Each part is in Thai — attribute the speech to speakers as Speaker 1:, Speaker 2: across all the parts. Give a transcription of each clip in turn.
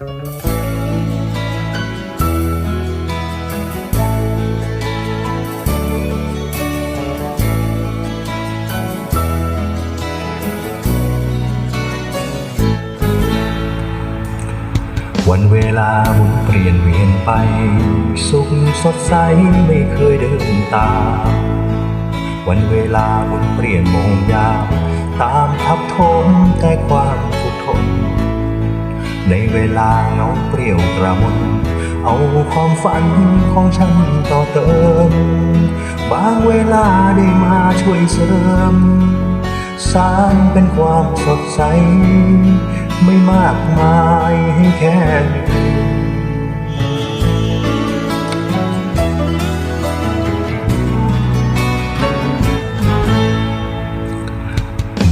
Speaker 1: วันเวลาหมุนเปลี่ยนเวียนไป สุขสดใสไม่เคยเดินตาม วันเวลาหมุนเปลี่ยนโมงยาม ตามทับถมแต่ความทุกข์ทน ในเวลาเงาเปรี้ยวกระมนเอาความฝันของฉันต่อเติม บางเวลาได้มาช่วยเสริมสร้างเป็นความสดใส ไม่มากมายให้แค่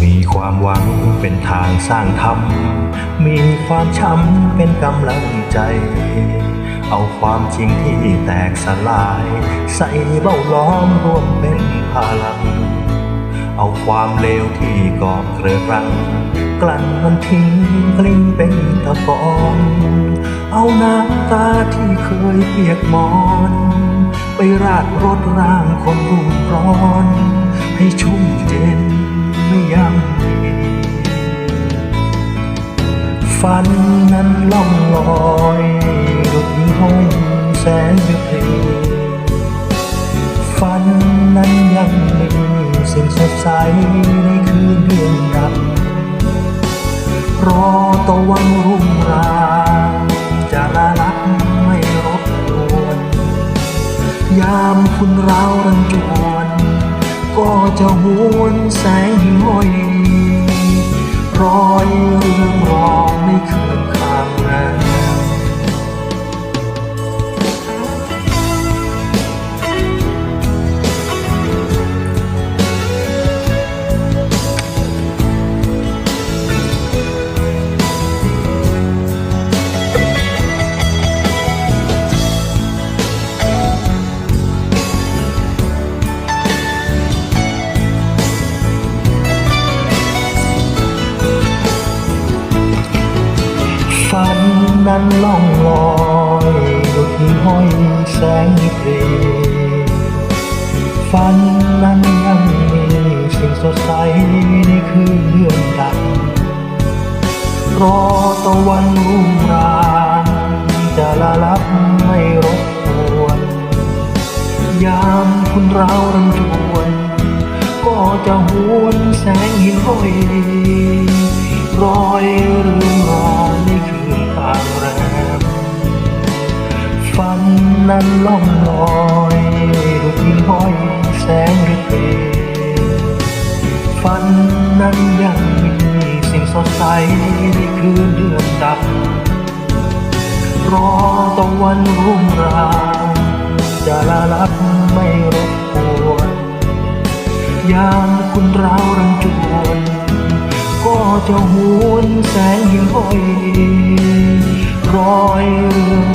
Speaker 1: มีความหวัง เป็นทางสร้างธรรม มีความช้ำเป็นกำลังใจ เอาความจริงที่แตกสลาย ใส่เบ้าล้อมรวมเป็นพลัง เอาความเลวที่ก่อเกลือรัง กลั่นมันทิ้งกลิ้งเป็นตะกอนเอาน้ำตาที่เคยเปียกมอน ไปราดรถร่างคนรุ่มร้อน ให้ชุ่มเย็นไม่ยัง ฝันนั้นล่องลอยดุดห้องแสงเพลฝันนั้นยังมีสิ่งสดใสในคืนเดือนดับรอตะวันรุ่งราจะละลับไม่รบกวนยามคุณเรารันจวนก็จะหวนแสงหิ่งห้อยรอยเรื่องรอ ฝันนั้นล่องลอยดุดหิ่งห้อยแสงเพลฝันนั้นยังมีสิ่งสดใสในคืนเดือนดับรอตะวันรุ่งรางจะละลับไม่รบกวนยามคุณเรารังจวน ก็จะหวนแสงหินห้อย ในคืนเดือนดับ รอตะวันรุ่งรางจะละลับไม่รบกวนยามคุณเรารังจวนก็จะหวนแสงหิ่งห้อยรอยเรือ